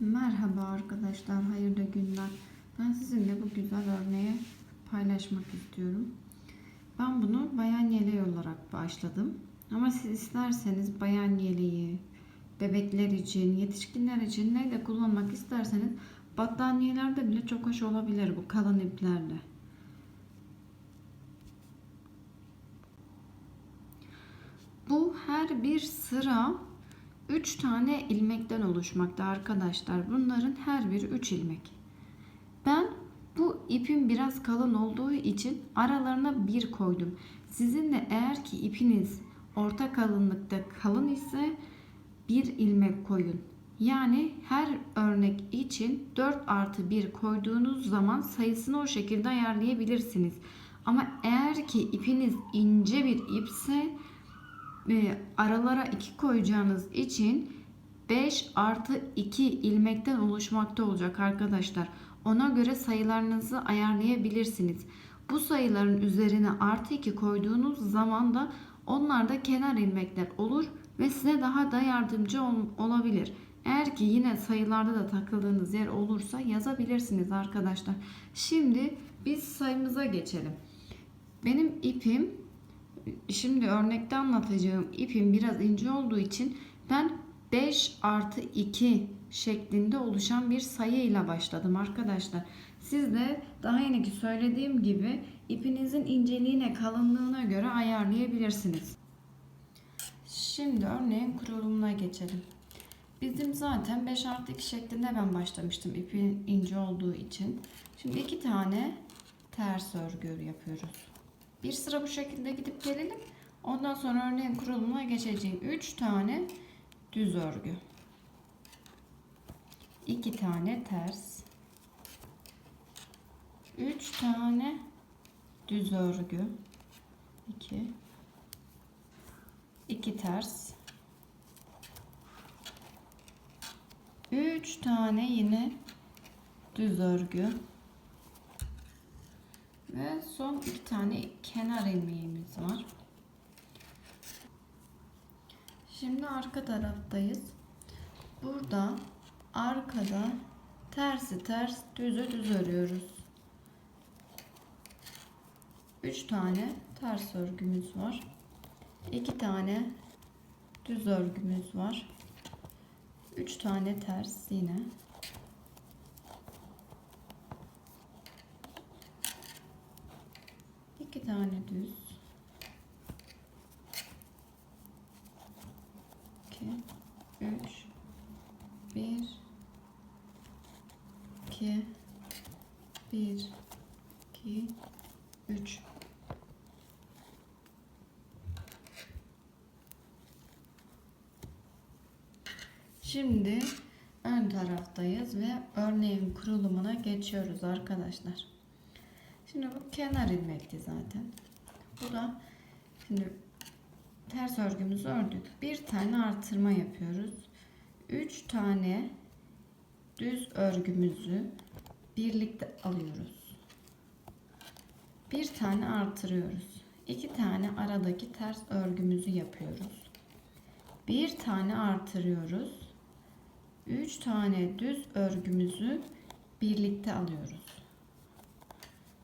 Merhaba arkadaşlar, hayırlı günler. Ben sizinle bu güzel örneği paylaşmak istiyorum. Ben bunu bayan yeleği olarak başladım. Ama siz isterseniz bayan yeleği, bebekler için, yetişkinler için neyle kullanmak isterseniz battaniyelerde bile çok hoş olabilir bu kalın iplerle. Bu her bir sıra 3 tane ilmekten oluşmakta arkadaşlar. Bunların her biri 3 ilmek. Ben bu ipin biraz kalın olduğu için aralarına bir koydum. Sizin de eğer ki ipiniz orta kalınlıkta kalın ise bir ilmek koyun. Yani her örnek için 4 artı 1 koyduğunuz zaman sayısını o şekilde ayarlayabilirsiniz. Ama eğer ki ipiniz ince bir ipse e, aralara 2 koyacağınız için 5 artı 2 ilmekten oluşmakta olacak arkadaşlar. Ona göre sayılarınızı ayarlayabilirsiniz. Bu sayıların üzerine artı 2 koyduğunuz zaman da onlar da kenar ilmekler olur ve size daha da yardımcı ol- olabilir. Eğer ki yine sayılarda da takıldığınız yer olursa yazabilirsiniz arkadaşlar. Şimdi biz sayımıza geçelim. Benim ipim Şimdi örnekte anlatacağım ipim biraz ince olduğu için ben 5 artı 2 şeklinde oluşan bir sayıyla başladım arkadaşlar. Siz de daha yeniki söylediğim gibi ipinizin inceliğine kalınlığına göre ayarlayabilirsiniz. Şimdi örneğin kurulumuna geçelim. Bizim zaten 5 artı 2 şeklinde ben başlamıştım ipin ince olduğu için. Şimdi iki tane ters örgü yapıyoruz. Bir sıra bu şekilde gidip gelelim. Ondan sonra örneğin kurulumuna geçeceğim. 3 tane düz örgü. 2 tane ters. 3 tane düz örgü. 2 2 ters. 3 tane yine düz örgü. Ve son iki tane kenar ilmeğimiz var. Şimdi arka taraftayız. Burada arkada tersi ters düzü düz örüyoruz. 3 tane ters örgümüz var. 2 tane düz örgümüz var. 3 tane ters yine. İki tane düz. İki, üç, bir, iki, bir, iki, üç. Şimdi ön taraftayız ve örneğin kurulumuna geçiyoruz arkadaşlar. Şimdi bu kenar ilmekti zaten. Bu da şimdi ters örgümüzü ördük. Bir tane artırma yapıyoruz. Üç tane düz örgümüzü birlikte alıyoruz. Bir tane artırıyoruz. İki tane aradaki ters örgümüzü yapıyoruz. Bir tane artırıyoruz. Üç tane düz örgümüzü birlikte alıyoruz.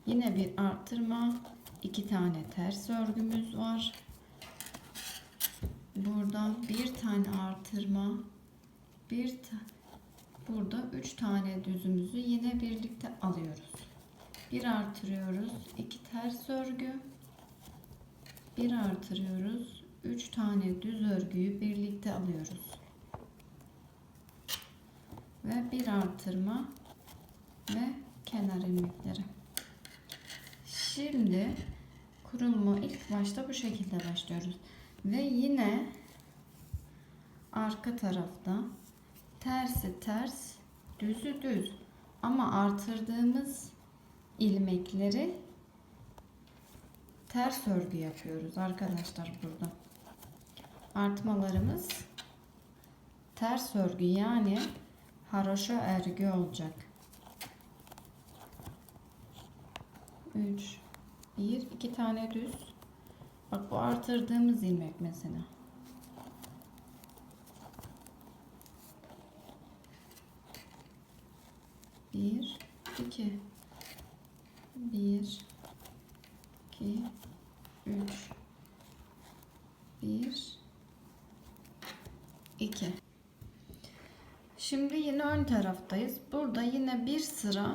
Yine bir arttırma. iki tane ters örgümüz var. Burada bir tane artırma. Bir ta burada üç tane düzümüzü yine birlikte alıyoruz. Bir artırıyoruz. iki ters örgü. Bir artırıyoruz. Üç tane düz örgüyü birlikte alıyoruz. Ve bir artırma ve kenar ilmekleri. Şimdi kurulumu ilk başta bu şekilde başlıyoruz. Ve yine arka tarafta tersi ters, düzü düz. Ama artırdığımız ilmekleri ters örgü yapıyoruz arkadaşlar burada. Artmalarımız ters örgü yani haroşa örgü olacak. 3 bir, iki tane düz. Bak bu artırdığımız ilmek mesela. Bir, iki. Bir, iki, üç. Bir, iki. Şimdi yine ön taraftayız. Burada yine bir sıra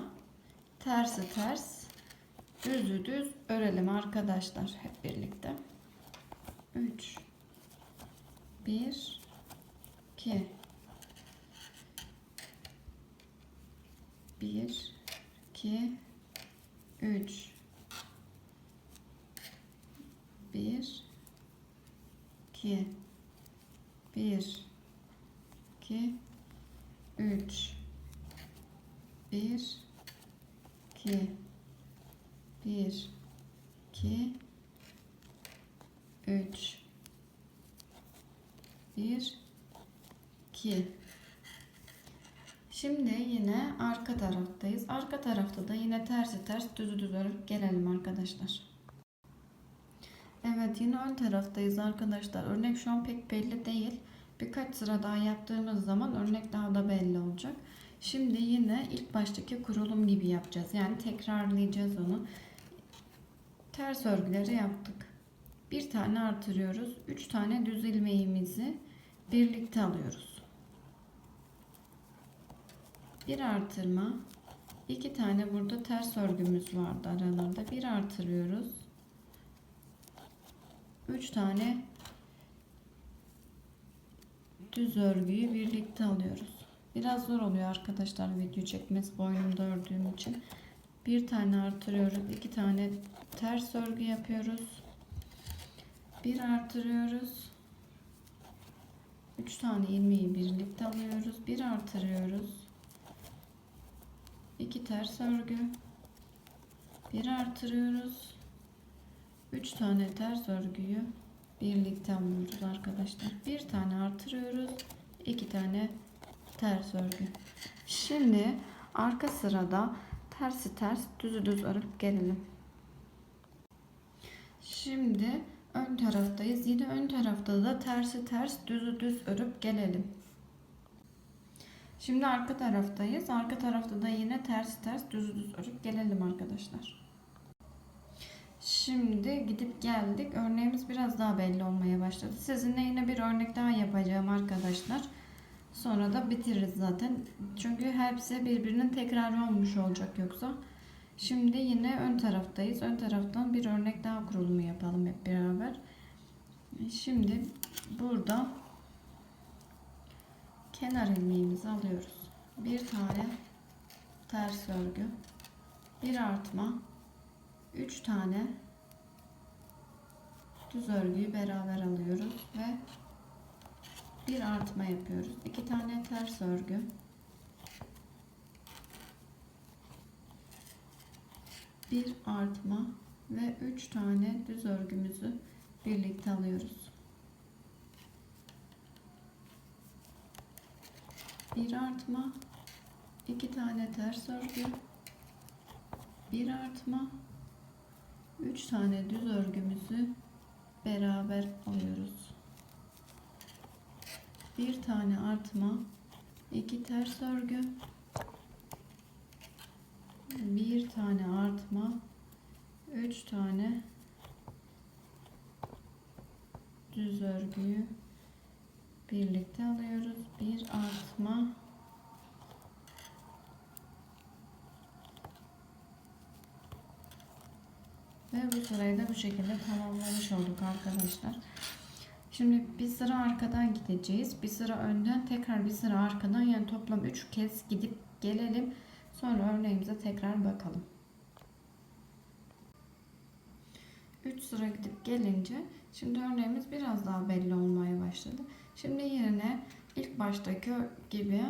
tersi ters, düzü düz örelim arkadaşlar hep birlikte. 3 1 2 1 2 3 1 2 1 2 3 1 2 1 2 3 1 2 Şimdi yine arka taraftayız. Arka tarafta da yine tersi ters düzü düz örüp gelelim arkadaşlar. Evet yine ön taraftayız arkadaşlar. Örnek şu an pek belli değil. Birkaç sıra daha yaptığımız zaman örnek daha da belli olacak. Şimdi yine ilk baştaki kurulum gibi yapacağız. Yani tekrarlayacağız onu. Ters örgüleri yaptık. Bir tane artırıyoruz. Üç tane düz ilmeğimizi birlikte alıyoruz. Bir artırma. iki tane burada ters örgümüz vardı aralarda. Bir artırıyoruz. Üç tane düz örgüyü birlikte alıyoruz. Biraz zor oluyor arkadaşlar video çekmesi boynumda ördüğüm için. Bir tane artırıyoruz. iki tane ters örgü yapıyoruz. Bir artırıyoruz. Üç tane ilmeği birlikte alıyoruz. Bir artırıyoruz. iki ters örgü. Bir artırıyoruz. Üç tane ters örgüyü birlikte alıyoruz arkadaşlar. Bir tane artırıyoruz. iki tane ters örgü. Şimdi arka sırada tersi ters düzü düz örüp gelelim. Şimdi ön taraftayız. Yine ön tarafta da tersi ters düzü düz örüp gelelim. Şimdi arka taraftayız. Arka tarafta da yine tersi ters düzü düz örüp gelelim arkadaşlar. Şimdi gidip geldik. Örneğimiz biraz daha belli olmaya başladı. Sizinle yine bir örnek daha yapacağım arkadaşlar. Sonra da bitiririz zaten. Çünkü hepsi birbirinin tekrarı olmuş olacak yoksa. Şimdi yine ön taraftayız. Ön taraftan bir örnek daha kurulumu yapalım hep beraber. Şimdi burada kenar ilmeğimizi alıyoruz. Bir tane ters örgü, bir artma, üç tane düz örgüyü beraber alıyoruz ve bir artma yapıyoruz. iki tane ters örgü. Bir artma ve üç tane düz örgümüzü birlikte alıyoruz. Bir artma, iki tane ters örgü, bir artma, üç tane düz örgümüzü beraber alıyoruz bir tane artma, iki ters örgü, bir tane artma, üç tane düz örgüyü birlikte alıyoruz. Bir artma, ve bu sırayı da bu şekilde tamamlamış olduk arkadaşlar. Şimdi bir sıra arkadan gideceğiz. Bir sıra önden tekrar bir sıra arkadan yani toplam 3 kez gidip gelelim. Sonra örneğimize tekrar bakalım. 3 sıra gidip gelince şimdi örneğimiz biraz daha belli olmaya başladı. Şimdi yerine ilk baştaki gibi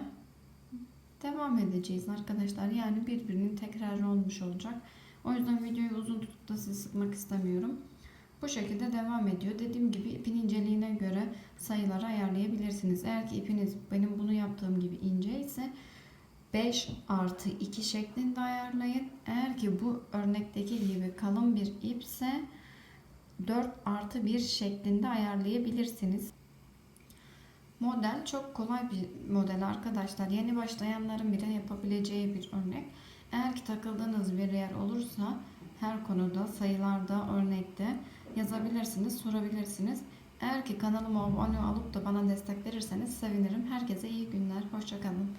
devam edeceğiz arkadaşlar. Yani birbirinin tekrarı olmuş olacak. O yüzden videoyu uzun tutup da sizi sıkmak istemiyorum. Bu şekilde devam ediyor. Dediğim gibi ipin inceliğine göre sayıları ayarlayabilirsiniz. Eğer ki ipiniz benim bunu yaptığım gibi ince ise 5 artı 2 şeklinde ayarlayın. Eğer ki bu örnekteki gibi kalın bir ipse 4 artı 1 şeklinde ayarlayabilirsiniz. Model çok kolay bir model arkadaşlar. Yeni başlayanların bile yapabileceği bir örnek. Eğer ki takıldığınız bir yer olursa her konuda, sayılarda, örnekte yazabilirsiniz, sorabilirsiniz. Eğer ki kanalıma abone olup da bana destek verirseniz sevinirim. Herkese iyi günler. Hoşçakalın.